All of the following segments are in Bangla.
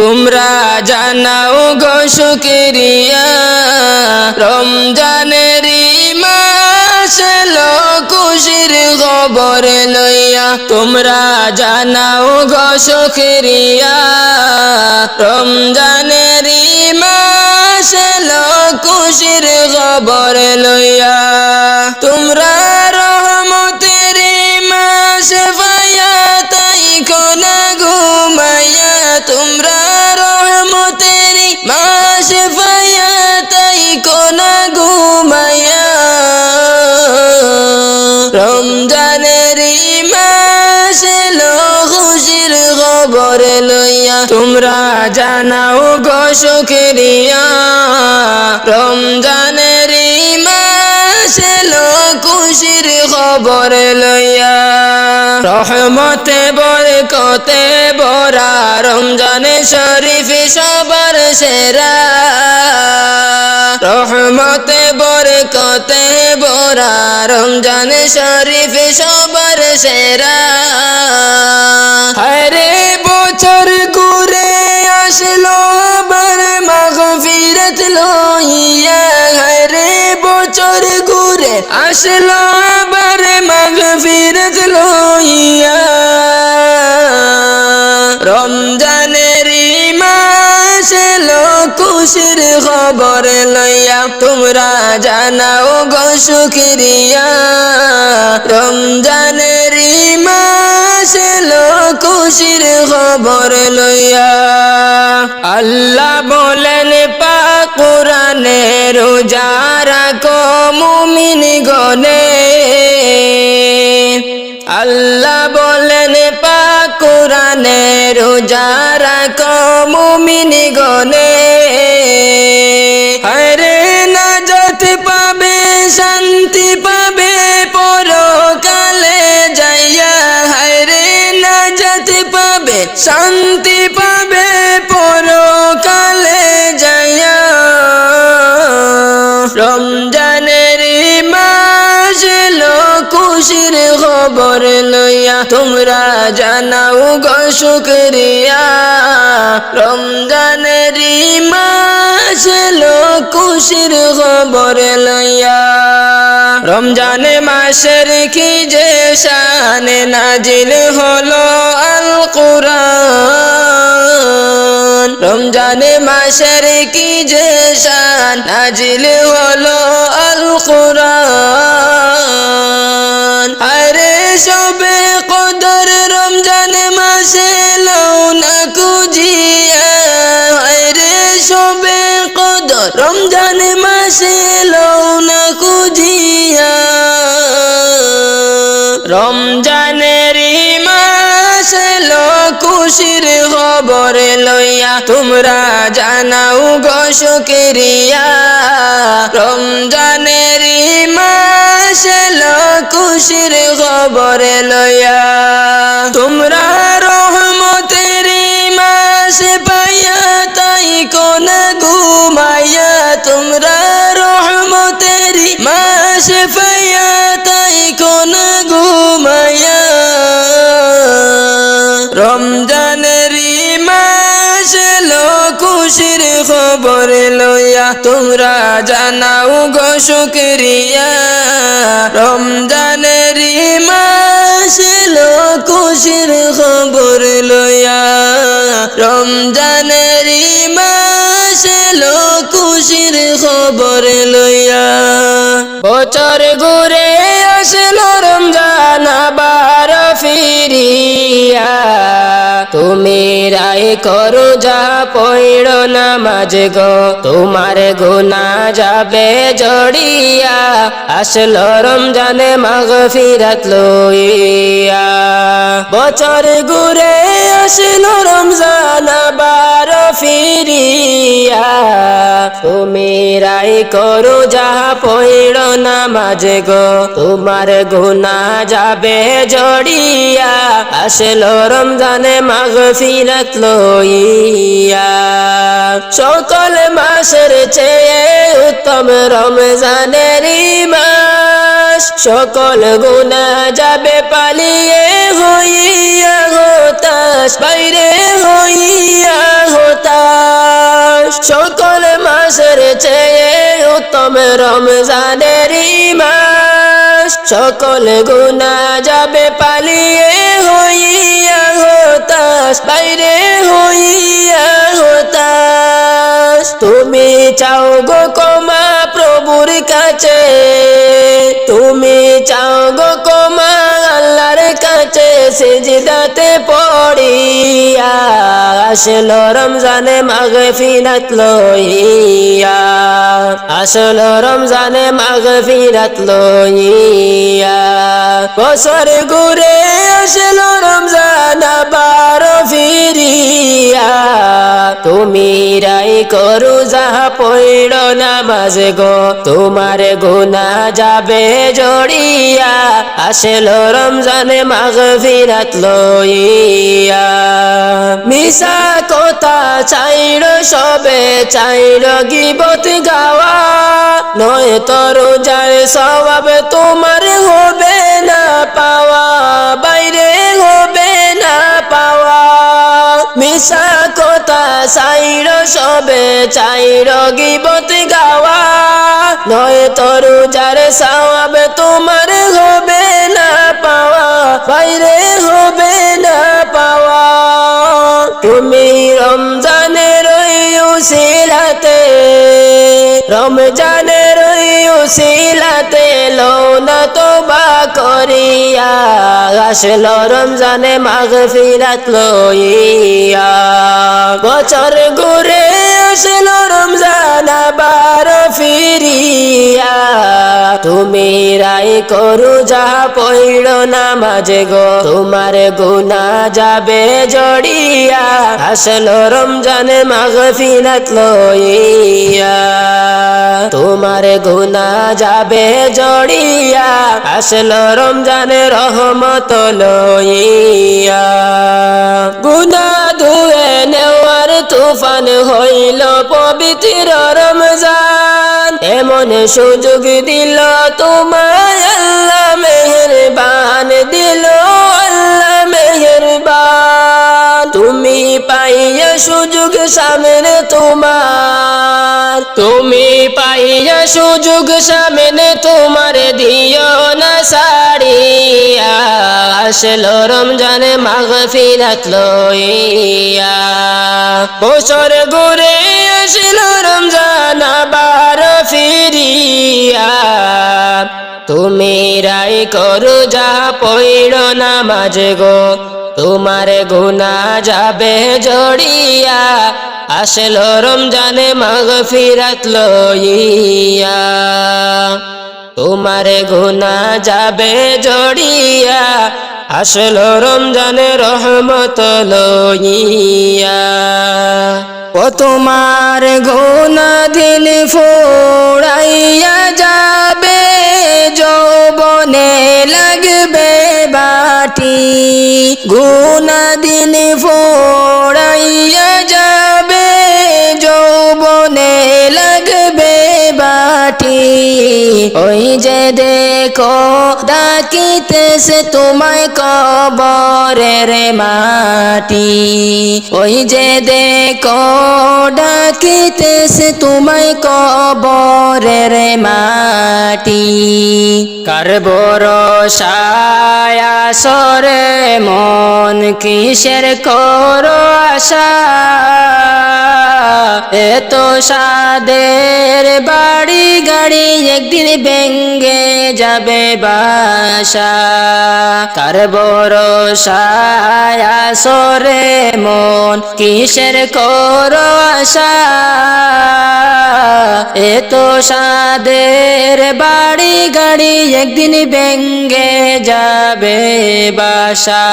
তোমরা জানাও গো শুকরিয়া। রমজানের খুশির খবর লইয়া। তোমরা জানাও গো শুকরিয়া। রমজানের মাস খুশির খবর লইয়া। তোমরা রহমতের মাস পাইয়া তাই কোনা ঘুমাইয়া তোমরা পাইয়া তাই কোনা তোমরা জানাও গো শুকরিয়া। রমজানের মাস এলো খুশির খবর লইয়া। রহমতে, বরকতে, বরা, রমজানে শরীফ সবার সেরা। রহমতে, বরকতে, বরা, রমজানে শরীফ সবার সেরা। হরে বছর ঘুরে আসলো আবার মাগফিরত লইয়া। হরে বছর ঘুরে আসলো আবার মাগফিরত লইয়া। রমজানের মাস এলো খুশির খবর লইয়া, তোমরা জানাও গো শুকরিয়া রমজানের মাস খুশির খবর লইয়া। আল্লাহ বলেন পা কোরআনে রোজা রাখো মুমিন গনে। আল্লাহ বলেন পা কোরআনে রোজা রাখো মুমিন গনে। হরে নাজত পাবে, শান্তি পাবে, পরকালে যাইয়া হরে নাজত পাবে, শান্তি পাবে, পরকালে যাইয়া। রমজানের খুশির খবর লইয়া তোমরা জানাও গো শুকরিয়া। রমজানের মাস এলো, খুশির খবর লইয়া। রমজান মাসের কি যে শান নাজিল হলো আল কোরআন রমজান মাসের কি যে শান নাজিল হলো আল কোরআন আরে সবে কদর রমজান মাসে লৌনা কুজিয়া আরে সবে কদর রমজান মাসে লৌনা কুজিয়া রমজানের খুশির খবর লইয়া। তোমরা জানাও গো শুকরিয়া। রমজানের মাস এলো খুশির খবর লইয়া। তোমরা রহমতের মাস পাইয়া তাই কোন ঘুমাইয়া। তোমরা রহমতের মাস পাইয়া তাই কোন ঘুমাইয়া। রমজানের মাস এলো খুশির খবর লইয়া তোমরা জানাও গো শুকরিয়া। রমজানের মাস এলো, খুশির খবর লইয়া। রমজানের মাস এলো, খুশির খবর লইয়া। বছর ঘুরে আসলো, রমজান আবার ফিরিয়া। তুমি রায় করো যা পড় নামাজ গো। তোমার গুনা যাবে জড়িয়া। আসলো রমজানে মাগ ফিরাত লইয়া। বছর ঘুরে আসলো রমজান আবার ফিরিয়া। তুমি রায় করো যা পড় নামাজ গো। তোমার গুনা যাবে জড়িয়া। আসলো রমজানে মাগ সিরত লইয়া। সকল মাসের চেয়ে উত্তম রমজানের মাস। সকল গুণা যাবে পালিয়ে হইয়া হতাস বাইরে হইয়া হতাস সকল মাসের চেয়ে উত্তম রমজানের মাস। সকল গুণা যাবে পালিয়ে হইয়া হতাশ বাইরে হইয়া হতাশ। তুমি চাও গো কমা প্রভুর কাছে। তুমি চাও গো কমা আল্লাহর কাছে। সিজদাতে পড়িয়া আসলো রমজানে মাগে ফিরাত লইয়া। আসলো রমজানে মাগে ফিরাত লইয়া। বছর ঘুরে আসলো রমজান আবার ফিরিয়া। তুমি রাই করু যাহা পড় নামাজ গো, তোমার গুনা যাবে জড়িয়া। আসলো রমজানে মাগ ফিরাত লইয়া। মিশা কথা চাইর, সবে চাইর গিবত গাওয়া। নয় তোর যার স্বভাব তোমার হবে না পাওয়া, বাইরে হবে না পাওয়া। মিশা কথা চাইর, সবে চাইর গিবত গাওয়া। নয় তরু যার সওয়াব তোমার হবে রমজানের উসিলাতে লোনা তো বা করিয়া আসল রমজানে মাঘ ফিরাত লইয়া। বছর ঘুরে আসলো রমজান আবার ফিরিয়া, তুমি রাই করু যাহা পইড় না মাঝে গো, তোমার গুনা যাবে জড়িয়া আসলো রমজানে মাঘ ফিরাত লইয়া। তোমার গুনা যাবে জড়িয়া আসলো রমজানে রহমত লইয়া। গুনা ধুয়ে নেওয়ার তুফান হইল পবিত্র রমজান। এমন সুযোগ দিল তোমায় আল্লাহ মেহরবান, দিল আল্লাহ মেহরবান। তুমি পাইয়া সুযোগ সামনে তোমার। তুমি পাইয়া সুযোগ সামনে তোমার দিও না সারিয়া আসলো রমজানে মাঘ ফিরাত লইয়া। বছর ঘুরে আসলো রমজান, আবার ফিরিয়া। তুমি রাই করো যা পইড় না মাঝে গো, তোমার গুনা যাবে জড়িয়া। আসলো রমজানে মাঘ ফিরাত লইয়া। তোমার গুনা যাবে জড়িয়া, আসলো রমজানে রহমত লইয়া। ও তোমার গুনা দিল ফোড়াইয়া যাবে, যৌবনে লাগবে বাটি। গুনা দিন ফোড়াইয়া দেখো ডাকিতেছে তোমায় কবরের মাটি। ওই যে দেখো ডাকিতেছে তোমায় কবরের মাটি। কার বরসায় সরে মন, কিসের করো আশা? এত সাদের বাড়ি গাড়ি একদিন ব্যঙ্গে যাবে বাসা কার বরসায় সরে মন? কিসের করো আশা? এত সাদের বাড়ি গাড়ি একদিন ব্যঙ্গে যাবে বাসা।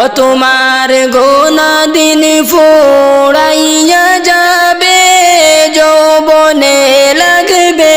ও তোমার গোনা দিন ফোড়াইয়া যাবে, যৌবনে লাগবে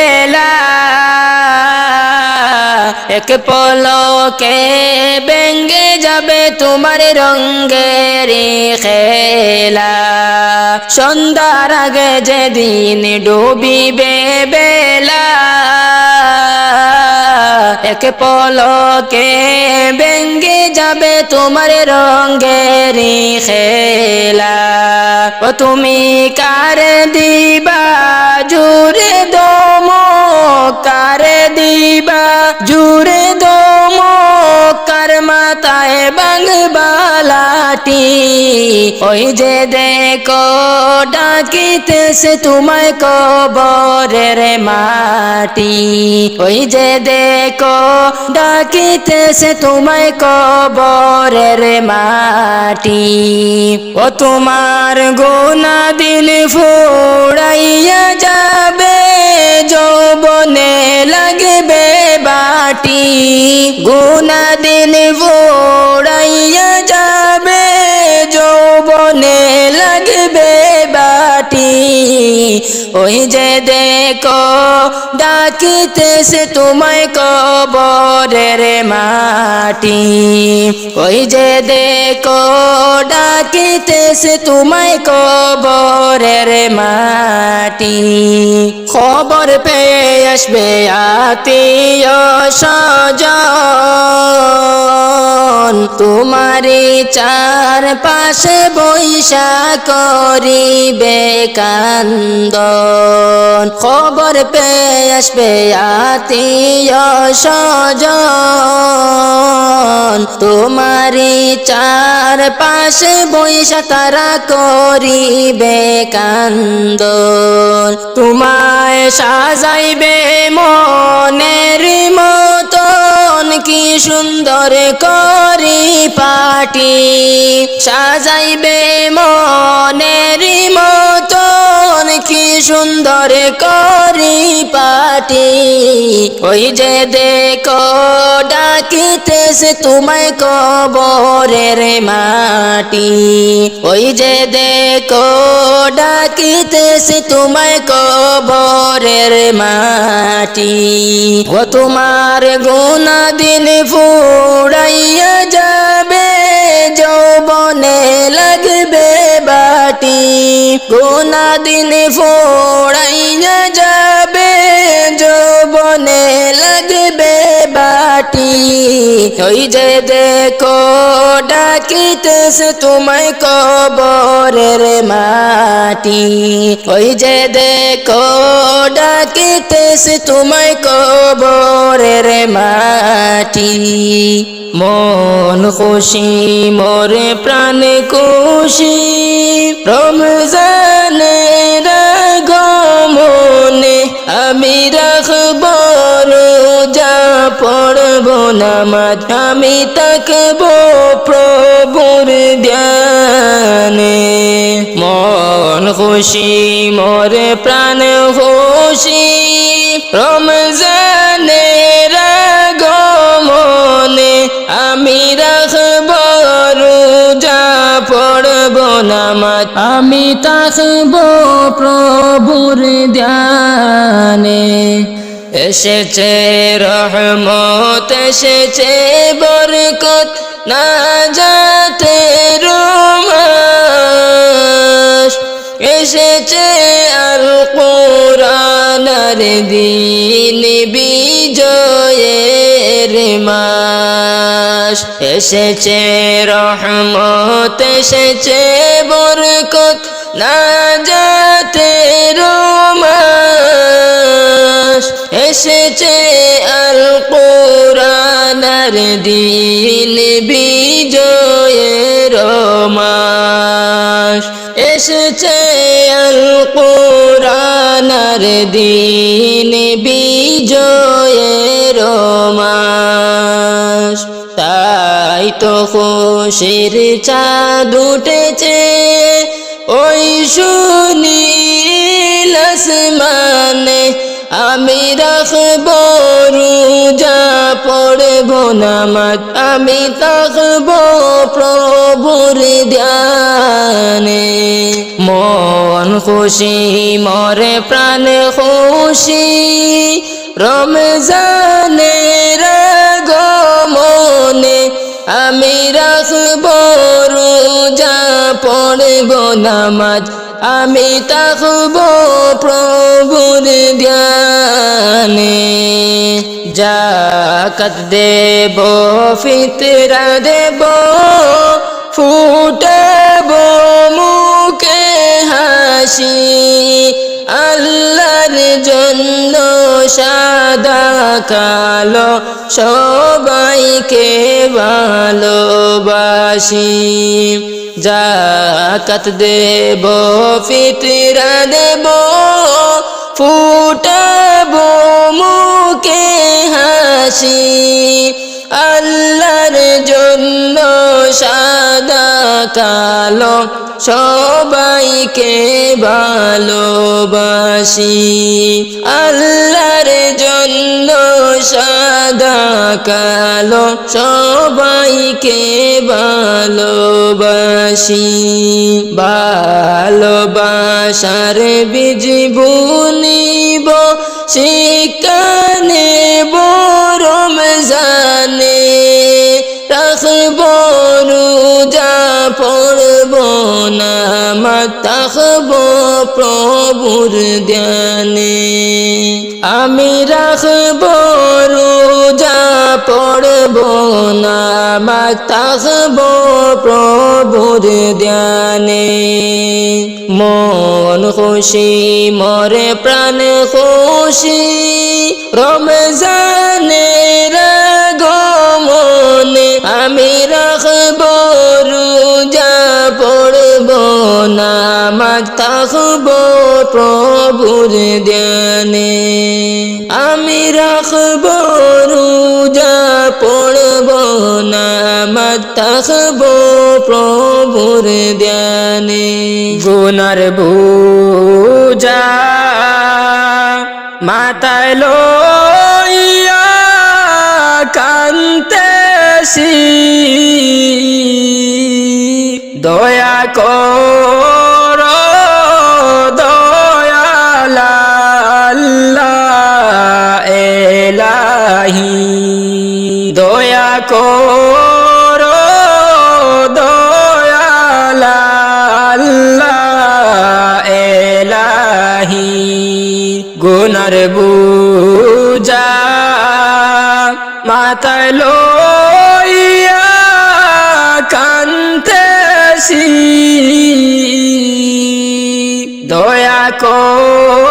এক পলকে বেঙ্গে যাবে তোমার রঙ্গের খেলা। সন্ধ্যার আগে যেদিন ডুবিবে বেলা এক পলকে বেঙ্গে যাবে তোমার রঙ্গের খেলা। ও তুমি কার দিবা? জুড়ে দম, কার দিবা? জুড়ে দম, কার মাথায় বাংবালাটি ওই যে দেখো, ডাকিতেছে তোমায় কবরের মাটি ওই যে দেখো, ডাকিতেছে তোমায় কবরের মাটি। ও তোমার গোনা দিন ফুড়াইয়া যাবে, যৌবনে লাগবে বাটি। গুনা দিন ফুড়াইয়া যাবে, যৌবনে লাগবে ওই যে দেখো ডাকিতেছে তোমায় কবরের মাটি। ওই যে দেখো ডাকিতেছে তোমায় কবরের মাটি। খবর পেয়ে আসবে স্বজন। তোমারি চার পাশে বৈশা করিবে কান্দন। খবর পেয়ে আসবে আত্মীয় স্বজন তোমারি চার পাশে বৈশা তারা করিবে কান্দন। তোমায় সাজাইবে মনের মতন, কি সুন্দর করি পাটি। সাজাইবে মনের মতন কি সুন্দর করি পাটি। ওই যে দেখো ডাকিতেছে তোমায় কবরের মাটি। ওই যে দেখো ডাকিতেছে তোমায় কবরের মাটি। ও তোমার গোনা দিন ফুড়াইয়া যাবে যৌবনে লাগবে বাটি। গোনা দিন ফোড়াইয়া যাবে যৌবনে লাগবে বাটি। ওই যে দেখো, ডাকিতেছে তোমায় কবরের মাটি। ওই যে দেখো, ডাকিতেছে তোমায় কবরের মাটি। মন খুশি, মোর প্রাণ খুশি রমজানের রাখব রোজা পড়ব নামাজ আমি তাকব প্রভুর ধ্যানে। মন খুশি মোর প্রাণ খুশি রমজানের নামাজ আমি তাকব প্রভুর ধ্যানে। এসেছে রহমত, এসেছে বরকত, না যাতে রোমাস এসেছে আল কোরআনার দিন বিজয়ের এসেছে রহমত, এসেছে বরকত, না যাতে রোমাস এসেছে আল কোরআনার দিন বিজয়ের মাস এসেছে আল কোরআনার দিন বিজয়ের মাস তাই তো খুশির চাঁদ উঠেছে। ওই সুনীল আসমানে আমি রাখব রোজা পড়ব নামাজ। আমি থাকব প্রভুর ধ্যানে। মন খুশি, মরে প্রাণ খুশি। রমজানের গমনে আমি রাখব রোজা পড়ব নামাজ। আমি তাকব প্রভুর যা জাকাত দেব ফিতরা দেব ফুটব সাদা কালো সবাইকে ভালোবাসি। জাকাত দেব ফিতরা দেব ফুটাবো মুখে হাসি। আল্লাহর জন্য সাদা কালো, সবাইকে ভালোবাসি। আল্লাহর জন্য সাদা কালো, সবাইকে ভালোবাসি। ভালোবাসার বীজ বুনিব শিকানে বরম প্রভুর ধ্যানে আমি রাখব রোজা, পড়ব নামাজ, থাকব প্রভুর ধ্যানে মন খুশি, মরে প্রাণ খুশি রমজানের থাকব প্রভুর ধ্যানে আমি রাখব রোজা, পড়ব নামাজ থাকব প্রভুর ধ্যানে গুনার বুজা মাতায় কান্তেছি দয়া কর এলাহি দয়া কর দয়ালা আল্লাহ এলাহি। গুনার বুজা লইয়া কান্তেছি দয়া কর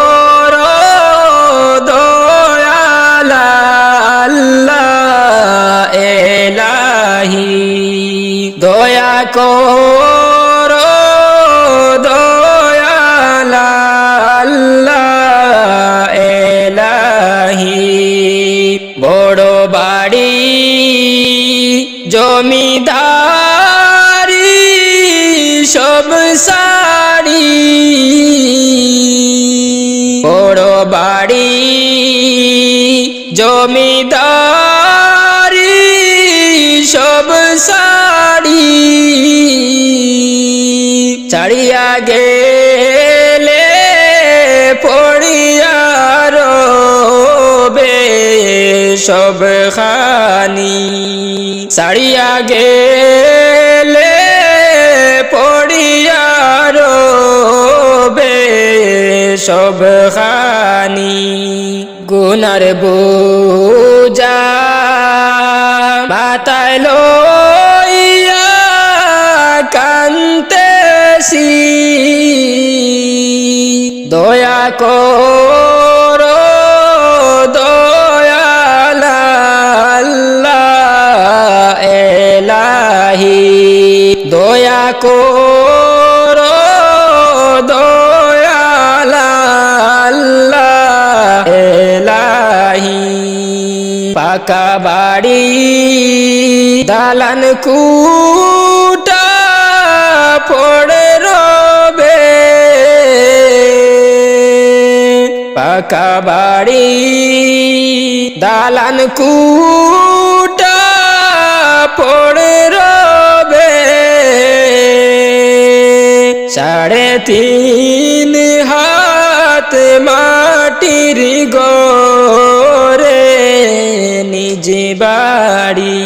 বড়, জমিদারি, সব সারি। ছাড়িয়া গেলে পড়িয়া রবে সব খানি ছাড়িয়া গেলে পড়িয়া রবে সব খানি গুনার বোঝা। বাতায় কান্তে কান্তেছি। পাকা বাড়ি, দালান কুটা পড়ে রবে। পাকা দালান কুটা পড়ে রবে। সাড়ে তিন হাত মাটির গরে নিজ বাড়ি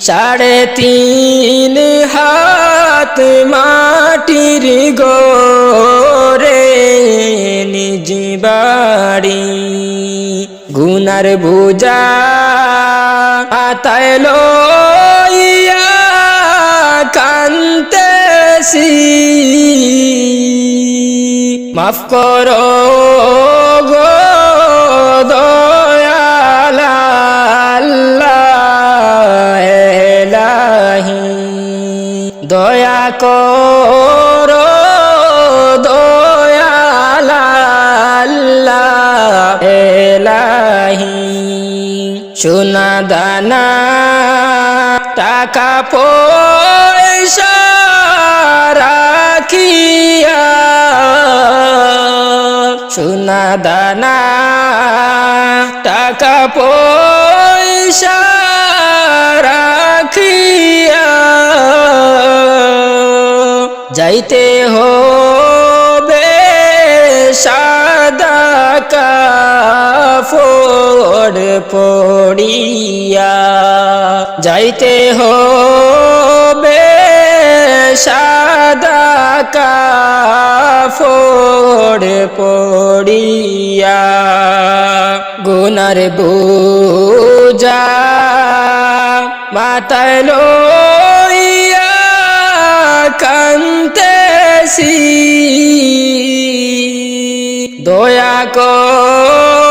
সাড়ে তিন হাত মাটির গরে নিজ বাড়ি। গুনার বুজা আতায় লইয়া কান্তেছি মাফ করো গো দয়া করো দয়াল আল্লাহ এলাহি। সোনা দানা টাকা পয়সা রাখিয়া। দানা টাকা পয়সা রাখিয়া যাইতে হবে সাদা কাফড় পড়িয়া। যাইতে হবে সাদা কাফড় পড়িয়া গুনার বুজা মাতায় লইয়া কান্তেছি দয়া করো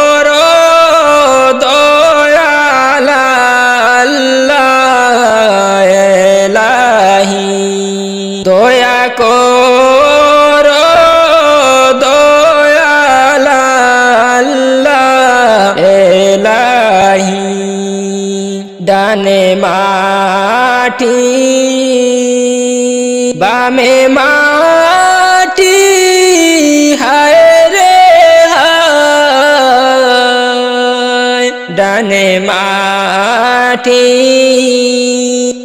ডানে মাটি বামে মাটি হায় রে ডানে মাটি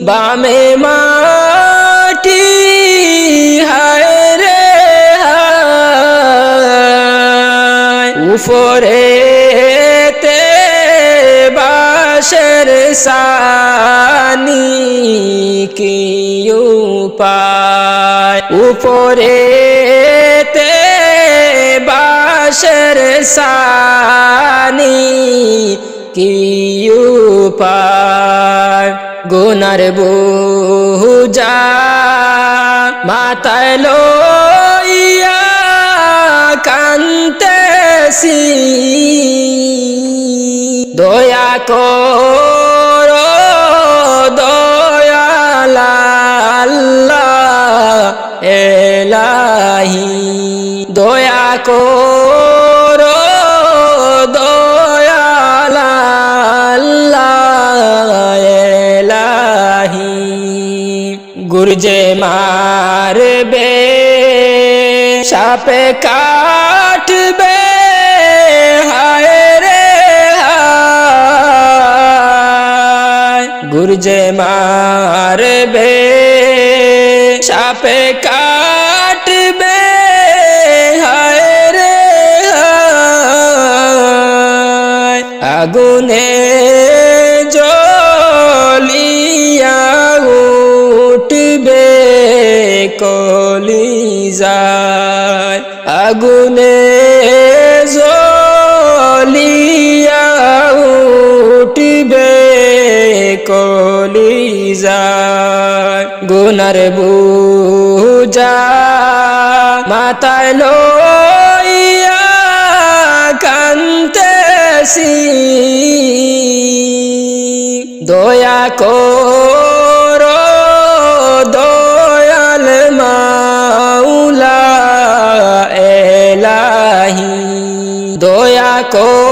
বামে মাটি হায় রে হায়। উপরে বাসের সানি কি উপায় উপরে তে বাসের সানি কি উপায় গুনার বুজা মাতায় লইয়া কান্তেছি দয়া করো দয়াল আল্লাহ এলাহি। দয়া করো দয়াল আল্লাহ এলাহি। গুরজে মারবে সাপে কাটবে গুরজে মারবে সাপে কাটবে হায় রে আগুনে জলিয়া উঠবে কলি যায় আগুনে যায় গুনার বুজা মাতায় লইয়া কান্তেছি দয়া করো দয়াল মাওলা এলাহি। দয়া করো